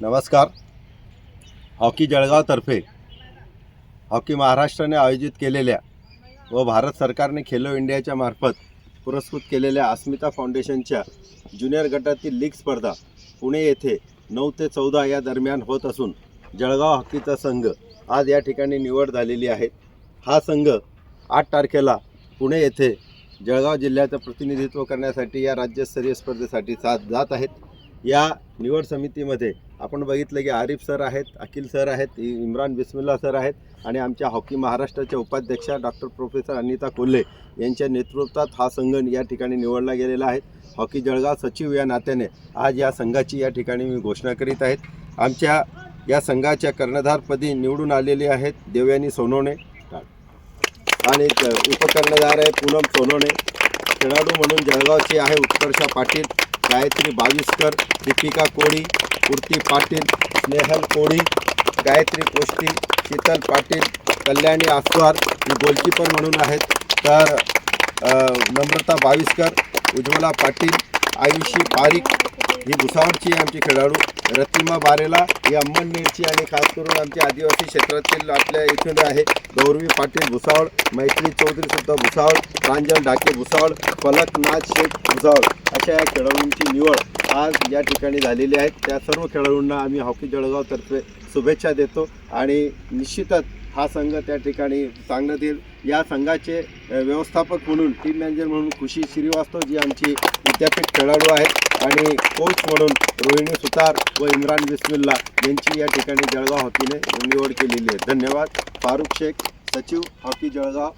नमस्कार. Hockey जळगावतर्फे hockey महाराष्ट्राने आयोजित केलेल्या व भारत सरकारने खेलो इंडियाच्या मार्फत पुरस्कृत केलेल्या अस्मिता फाउंडेशनच्या ज्युनियर गटातील लीग स्पर्धा पुणे येथे नऊ ते चौदा या दरम्यान होत असून जळगाव हॉकीचा संघ आज या ठिकाणी निवड झालेली आहे. हा संघ आठ तारखेला पुणे येथे जळगाव जिल्ह्याचं प्रतिनिधित्व करण्यासाठी या राज्यस्तरीय स्पर्धेसाठी साथ जात आहेत. या निवड समितीमध्ये आपण बघितलं की आरिफ सर आहेत अखिल सर आहेत इम्रान बिस्मिल्ला सर आहेत आणि आमच्या हॉकी महाराष्ट्राच्या उपाध्यक्षा डॉक्टर प्रोफेसर अनिता कोल्हे यांच्या नेतृत्वात हा संघ या ठिकाणी निवडला गेलेला आहे. हॉकी जळगाव सचिव या नात्याने आज या संघाची या ठिकाणी मी घोषणा करीत आहेत आमच्या या संघाच्या कर्णधारपदी निवडून आलेले आहेत देवयानी सोनवणे आणि उपकर्णधार आहे पूनम सोनवणे खेळाडू म्हणून जळगावचे आहे उत्कर्षा पाटील. गायत्री बाविस्कर दीपिका कोळी पूर्ती पाटील स्नेहल कोळी गायत्री कोष्टी शीतल पाटील कल्याणी आसवार ही गोलकीपर म्हणून आहेत. तर नम्रता बाविस्कर उज्ज्वला पाटील आयुषी पारिक ही भुसावळची आमची खेळाडू. रतिमा बारेला ही अंमळनेरची आणि खास करून आमच्या आदिवासी क्षेत्रातील आपल्या इथून आहे गौरवी पाटील भुसावळ मैत्री चौधरी सुद्धा भुसावळ प्रांजल डाके भुसावळ फलक नाथ शेख भुसावळ अशा या खेळाडूंची निवड आज या ठिकाणी झालेली आहे. त्या सर्व खेळाडूंना आम्ही हॉकी जळगावतर्फे शुभेच्छा देतो आणि निश्चितच हा संघ त्या ठिकाणी सांगण्यात येईल. या संघाचे व्यवस्थापक म्हणून टीम मॅनेजर म्हणून खुशी श्रीवास्तव जी आमची विद्यापीठ खेळाडू आहेत. आणि कोच म्हणून रोहिणी सुतार व इम्रान बिस्मिल्ला यांची या ठिकाणी जळगाव हॉकीने निवड केलेली आहे. धन्यवाद. फारुख शेख सचिव हॉकी जळगाव.